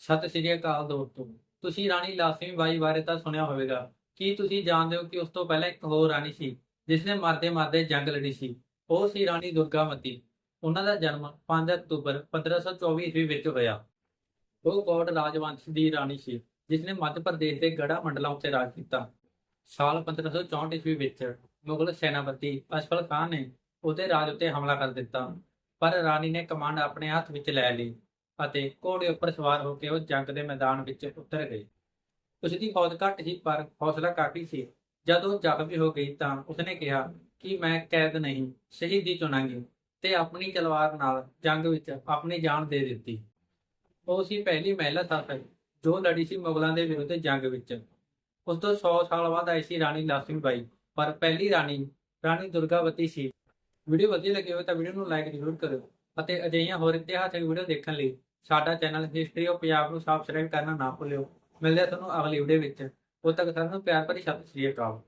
ਸਤਿ ਸ਼੍ਰੀ ਅਕਾਲ ਦੋਸਤੋ। ਤੁਸੀਂ ਰਾਣੀ ਲਾਸਮੀ ਬਾਈ ਬਾਰੇ ਤਾਂ ਸੁਣਿਆ ਹੋਵੇਗਾ। ਕੀ ਤੁਸੀਂ ਜਾਣਦੇ ਹੋ ਕਿ ਉਸ ਤੋਂ ਪਹਿਲਾਂ ਇੱਕ ਹੋਰ ਰਾਣੀ ਸੀ ਜਿਸ ਨੇ ਮਰਦੇ ਮਰਦੇ ਜੰਗ ਲੜੀ ਸੀ? ਉਹ ਸੀ ਰਾਣੀ ਦੁਰਗਾਵਤੀ ਉਹਨਾਂ ਦਾ ਜਨਮ 5 ਅਕਤੂਬਰ 1524 ਈਸਵੀ ਵਿੱਚ ਹੋਇਆ। ਉਹ ਗੌੜ ਰਾਜਵੰਸ਼ ਦੀ ਰਾਣੀ ਸੀ ਜਿਸ ਨੇ ਮੱਧ ਪ੍ਰਦੇਸ਼ ਦੇ ਗੜਾ ਮੰਡਲਾਂ ਉੱਤੇ ਰਾਜ ਕੀਤਾ। ਸਾਲ 1564 ਈਸਵੀ ਵਿੱਚ ਮੁਗਲ ਸੈਨਾਪਤੀ ਅਸ਼ਫਲ ਖਾਨ ਨੇ ਉਹਦੇ ਰਾਜ ਉੱਤੇ ਹਮਲਾ ਕਰ ਦਿੱਤਾ। ਪਰ ਰਾਣੀ ਨੇ ਕਮਾਂਡ ਆਪਣੇ ਹੱਥ ਵਿੱਚ ਲੈ ਲਈ। ਅਤੇ ਘੋੜੇ ਉੱਪਰ ਸਵਾਰ ਹੋ ਕੇ ਉਹ ਜੰਗ ਦੇ ਮੈਦਾਨ ਵਿੱਚ ਉਤਰ ਗਏ। ਉਸ ਦੀ ਫੌਜ ਘੱਟ ਸੀ ਪਰ ਹੌਸਲਾ ਕਾਫੀ ਸੀ। ਜਦ ਉਹ ਜ਼ਖਮੀ ਹੋ ਗਈ ਤਾਂ ਉਸਨੇ ਕਿਹਾ ਕਿ ਮੈਂ ਕੈਦ ਨਹੀਂ, ਸ਼ਹੀਦੀ ਚੁਣਾਂਗੀ ਤੇ ਆਪਣੀ ਤਲਵਾਰ ਨਾਲ ਜੰਗ ਵਿੱਚ ਆਪਣੀ ਜਾਨ ਦੇ ਦਿੱਤੀ। ਉਹ ਸੀ ਪਹਿਲੀ ਮਹਿਲਾ ਸ਼ਾਸਕ ਜੋ ਲੜੀ ਸੀ ਮੁਗਲਾਂ ਦੇ ਵਿਰੁੱਧ ਜੰਗ ਵਿੱਚ। ਉਸ ਤੋਂ 100 ਸਾਲ ਬਾਅਦ ਆਈ ਸੀ ਰਾਣੀ ਲਾਸ਼ਮੀ ਬਾਈ, ਪਰ ਪਹਿਲੀ ਰਾਣੀ ਰਾਣੀ ਦੁਰਗਾਵਤੀ ਸੀ। ਵੀਡੀਓ ਵਧੀਆ ਲੱਗੀ ਹੋਵੇ ਤਾਂ ਵੀਡੀਓ ਨੂੰ ਲਾਈਕ ਜ਼ਰੂਰ ਕਰਿਓ ਅਤੇ ਅਜਿਹੀਆਂ ਹੋਰ ਇਤਿਹਾਸਕ ਵੀਡੀਓ ਦੇਖਣ ਲਈ ਸਾਡਾ ਚੈਨਲ ਹਿਸਟਰੀ ਆਫ ਪੰਜਾਬ ਨੂੰ ਸਬਸਕ੍ਰਾਈਬ ਕਰਨਾ ਨਾ ਭੁੱਲਿਓ। ਮਿਲਦੇ ਹਾਂ ਤੁਹਾਨੂੰ ਅਗਲੀ ਵੀਡੀਓ ਵਿੱਚ। ਉਦੋਂ ਤੱਕ ਸਾਰਿਆਂ ਨੂੰ ਪਿਆਰ ਭਰੀ ਸਤਿ ਸ਼੍ਰੀ ਅਕਾਲ।